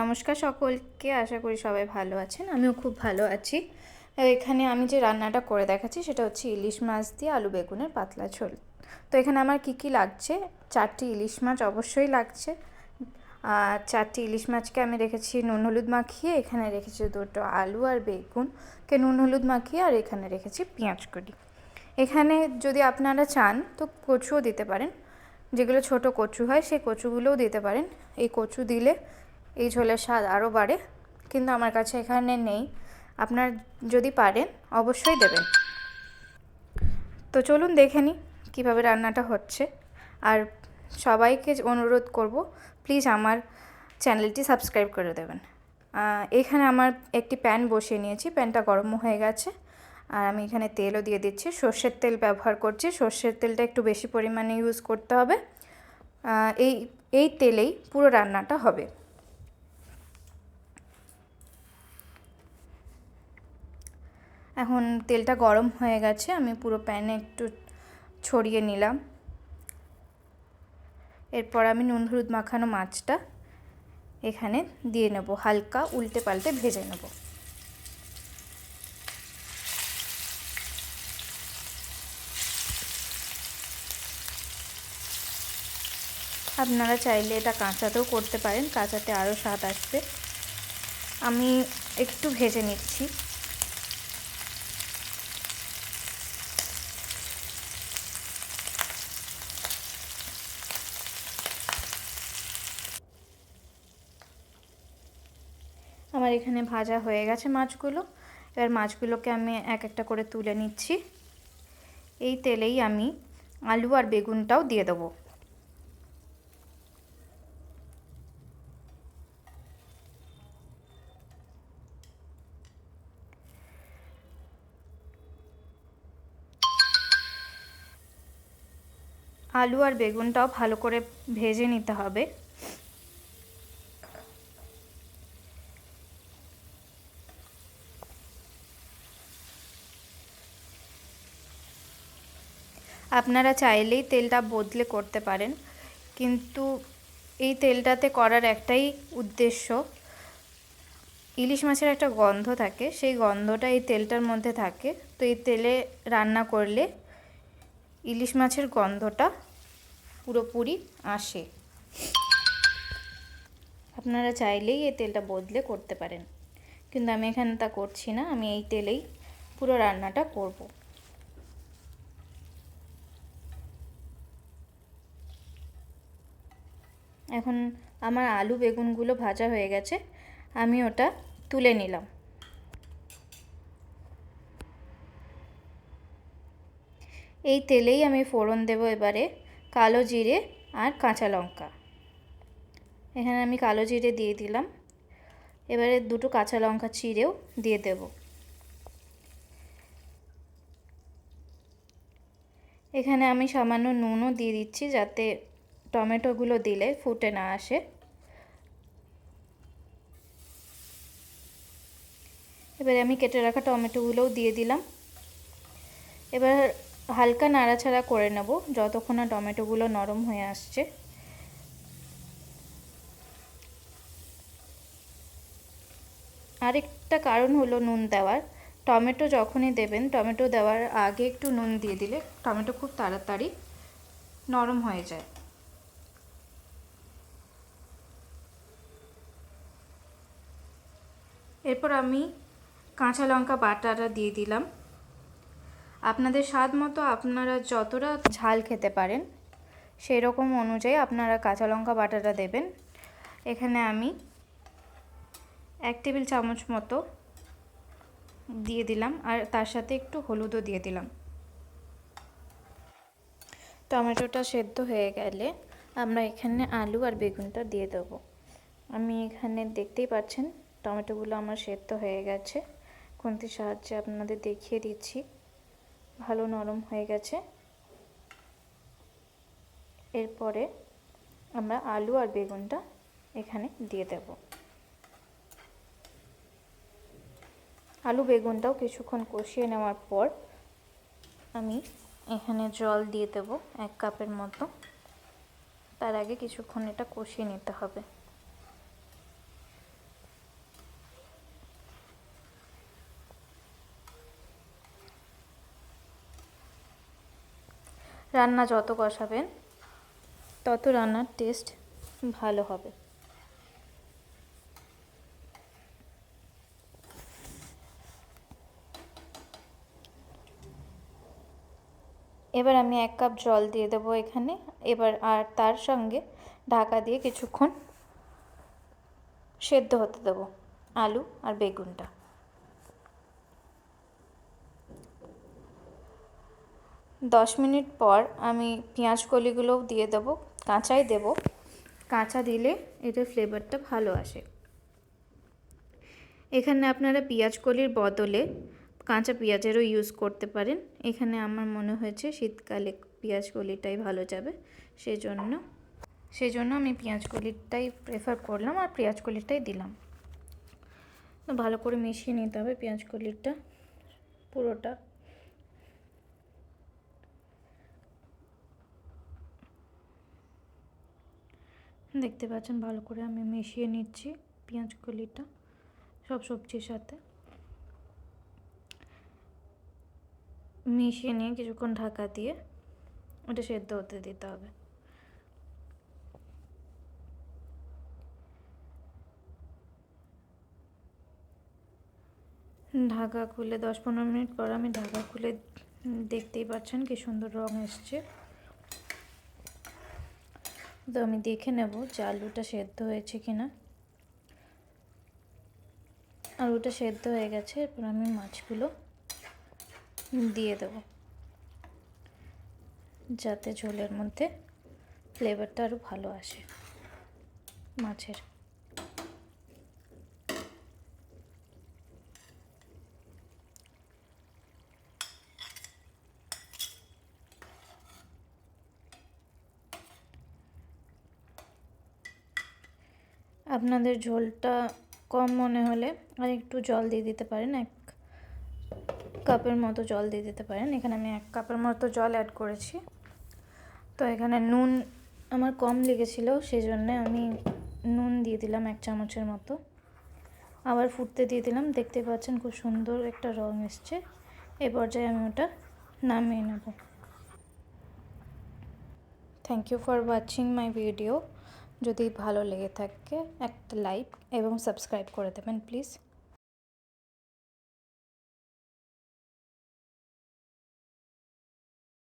নমস্কার সকলকে, আশা করি সবাই ভালো আছেন, আমিও খুব ভালো আছি। এখানে আমি যে রান্নাটা করে দেখাচ্ছি সেটা হচ্ছে ইলিশ মাছ দিয়ে আলু বেগুনের পাতলা ঝোল। তো এখানে আমার কি কি লাগছে? চারটি ইলিশ মাছ অবশ্যই লাগছে। আর চারটি ইলিশ মাছকে আমি রেখেছি নুন হলুদ মাখিয়ে, এখানে রেখেছি দুটো আলু আর বেগুনকে নুন হলুদ মাখিয়ে আর এখানে রেখেছি পেঁয়াজ কলি এখানে যদি আপনারা চান তো কচুও দিতে পারেন। যেগুলো ছোট কচু হয় সেই কচুগুলোও দিতে পারেন। এই কচু দিলে এই ঝোলের স্বাদ আরও বাড়ে, কিন্তু আমার কাছে এখানে নেই। আপনার যদি পারেন, অবশ্যই দেবেন। তো চলুন দেখে নিই কীভাবে রান্নাটা হচ্ছে। আর সবাইকে অনুরোধ করব, প্লিজ আমার চ্যানেলটি সাবস্ক্রাইব করে দেবেন। এখানে আমার একটি প্যান বসিয়ে নিয়েছি, প্যানটা গরম হয়ে গেছে। আর আমি এখানে তেলও দিয়ে দিচ্ছি। সর্ষের তেল ব্যবহার করছি। সর্ষের তেলটা একটু বেশি পরিমাণে ইউজ করতে হবে। এই এই তেলেই পুরো রান্নাটা হবে। এখন তেলটা গরম হয়ে গেছে, আমি পুরো প্যানে একটু ছড়িয়ে নিলাম। এরপর আমি নুন হলুদ মাখানো মাছটা এখানে দিয়ে নেব, হালকা উল্টে পাল্টে ভেজে নেব। আপনারা চাইলে এটা কাঁচাতেও করতে পারেন, কাঁচাতে আরও স্বাদ আসবে। আমি একটু ভেজে নিচ্ছি। আমার এখানে ভাজা হয়ে গেছে মাছগুলো। এবার মাছগুলোকে আমি এক একটা করে তুলে নিচ্ছি। এই তেলেই আমি আলু আর বেগুনটাও দিয়ে দেবো। আলু আর বেগুনটাও ভালো করে ভেজে নিতে হবে। আপনারা চাইলেই তেলটা বদলে করতে পারেন। কিন্তু এই তেলটাতে করার একটাই উদ্দেশ্য, ইলিশ মাছের একটা গন্ধ থাকে, সেই গন্ধটা এই তেলটার মধ্যে থাকে। তো এই তেলে রান্না করলে ইলিশ মাছের গন্ধটা পুরোপুরি আসে। আপনারা চাইলেই এই তেলটা বদলে করতে পারেন। কিন্তু আমি এখানে তা করছি না, আমি এই তেলেই পুরো রান্নাটা করব। এখন আমার আলু বেগুনগুলো ভাজা হয়ে গেছে, আমি ওটা তুলে নিলাম। এই তেলেই আমি ফোড়ন দেব এবারে কালো জিরে আর কাঁচা লঙ্কা। এখানে আমি কালো জিরে দিয়ে দিলাম। এবারে দুটো কাঁচা লঙ্কা চিড়েও দিয়ে দেব। এখানে আমি সামান্য নুনও দিয়ে দিচ্ছি যাতে টমেটোগুলো দিলে ফুটে না আসে। এবারে আমি কেটে রাখা টমেটোগুলোও দিয়ে দিলাম। এবার হালকা নাড়াচাড়া করে নেব যতক্ষণ না টমেটোগুলো নরম হয়ে আসছে। আরেকটা কারণ হলো নুন দেওয়ার। টমেটো যখনই দেবেন, টমেটো দেওয়ার আগে একটু নুন দিয়ে দিলে টমেটো খুব তাড়াতাড়ি নরম হয়ে যায়। এরপর আমি কাঁচা লঙ্কা বাটাটা দিয়ে দিলাম। আপনাদের স্বাদ মতো আপনারা যতটা ঝাল খেতে পারেন সেই রকম অনুযায়ী আপনারা কাঁচা লঙ্কা বাটাটা দেবেন। এখানে আমি এক টেবিল চামচ মতো দিয়ে দিলাম আর তার সাথে একটু হলুদও দিয়ে দিলাম। টমেটোটা সেদ্ধ হয়ে গেলে আমরা এখানে আলু আর বেগুনটা দিয়ে দেবো। আমি এখানে দেখতেই পাচ্ছেন টমেটোগুলো আমার সেদ্ধ হয়ে গেছে। খুন্তির সাহায্যে আপনাদের দেখিয়ে দিচ্ছি। ভালো নরম হয়ে গেছে। এরপরে আমরা আলু আর বেগুনটা এখানে দিয়ে দেব। আলু বেগুনটাও কিছুক্ষণ কষিয়ে নেওয়ার পর আমি এখানে জল দিয়ে দেব এক কাপের মতো। তার আগে কিছুক্ষণ এটা কষিয়ে নিতে হবে। রান্না যত কষাবেন, তত রান্নার টেস্ট ভালো হবে। এবার আমি এক কাপ জল দিয়ে দেবো এখানে। এবার আর তার সঙ্গে ঢাকা দিয়ে কিছুক্ষণ সেদ্ধ হতে দেবো, আলু আর বেগুনটা। দশ মিনিট পর আমি পেঁয়াজ কলিগুলোও দিয়ে দেবো, কাঁচাই দেবো। কাঁচা দিলে এটার ফ্লেভারটা ভালো আসে। এখানে আপনারা পেঁয়াজ কলির বদলে কাঁচা পেঁয়াজেরও ইউজ করতে পারেন। এখানে আমার মনে হয়েছে শীতকালে পেঁয়াজ কলিটাই ভালো যাবে, সেজন্য সেজন্য আমি পেঁয়াজ কলিটাই প্রেফার করলাম আর পেঁয়াজ কলিটাই দিলাম। ভালো করে মিশিয়ে নিতে হবে পেঁয়াজ কলিটা পুরোটা। দেখতে পাচ্ছেন ভালো করে আমি মিশিয়ে নিচ্ছি পেঁয়াজ কলিটা, সব সবজির সাথে। মিশিয়ে নিয়ে কিছুক্ষণ ঢাকা দিয়ে ওটা সেদ্ধ হতে দিতে হবে। ঢাকা খুলে দশ পনেরো মিনিট পর আমি ঢাকা খুলে দেখতেই পাচ্ছেন কি সুন্দর রং এসছে। তো আমি দেখে নেব যে আলুটা সেদ্ধ হয়েছে কিনা। আলুটা সেদ্ধ হয়ে গেছে, এরপর আমি মাছগুলো দিয়ে দেব। যাতে ঝোলের মধ্যে ফ্লেভারটা আরও ভালো আসে মাছের। আপনাদের ঝোলটা কম মনে হলে আর একটু জল দিয়ে দিতে পারেন, এক কাপের মতো জল দিয়ে দিতে পারেন। এখানে আমি এক কাপের মতো জল অ্যাড করেছি। তো এখানে নুন আমার কম লেগেছিল সেই জন্যে আমি নুন দিয়ে দিলাম এক চামচের মতো। আবার ফুটতে দিয়ে দিলাম, দেখতে পাচ্ছেন খুব সুন্দর একটা রং এসছে। এই পর্যায়ে আমি ওটা নামিয়ে নেব। Thank you for watching my video যদি ভালো লেগে থাকে একটা লাইক এবং সাবস্ক্রাইব করে দেবেন প্লিজ।